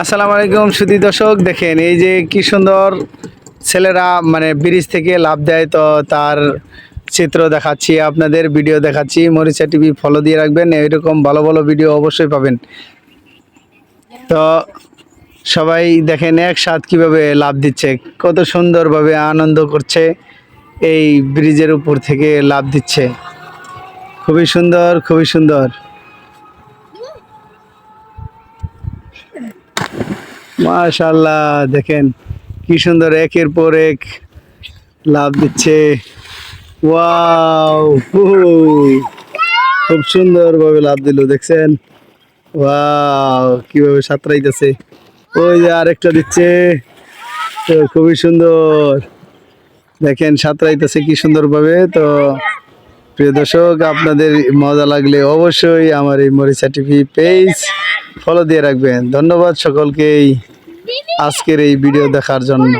আসসালামু আলাইকুম সুদী দর্শক, দেখেন এই যে কি সুন্দর ছেলেরা মানে ব্রিজ থেকে লাভ দেয় তো তার চিত্র দেখাচ্ছি, আপনাদের ভিডিও দেখাচ্ছি, মরিচা টিভি ফলো দিয়ে রাখবেন, এরকম ভালো ভালো ভিডিও অবশ্যই পাবেন। তো সবাই দেখেন একসাথ কীভাবে লাভ দিচ্ছে, কত সুন্দরভাবে আনন্দ করছে, এই ব্রিজের উপর থেকে লাভ দিচ্ছে। খুবই সুন্দর খুবই সুন্দর। মাশাল্লাহ দেখেন কি সুন্দর একের পর এক লাভ দিচ্ছে। ওয়াও খুব সুন্দর ভাবে লাভ দিল, দেখছেন? ওয়াও, কীভাবে সাঁতরাইতেছে। ওই যে আরেকটা দিচ্ছে, তো খুবই সুন্দর। দেখেন সাঁতরাইতেছে কি সুন্দর ভাবে তো প্রিয় দর্শক, আপনাদের মজা লাগলে অবশ্যই আমার এই মরিচা টিভি পেজ ফলো দিয়ে রাখবেন। ধন্যবাদ সকলকেই। আজকের এই ভিডিও দেখার জন্য।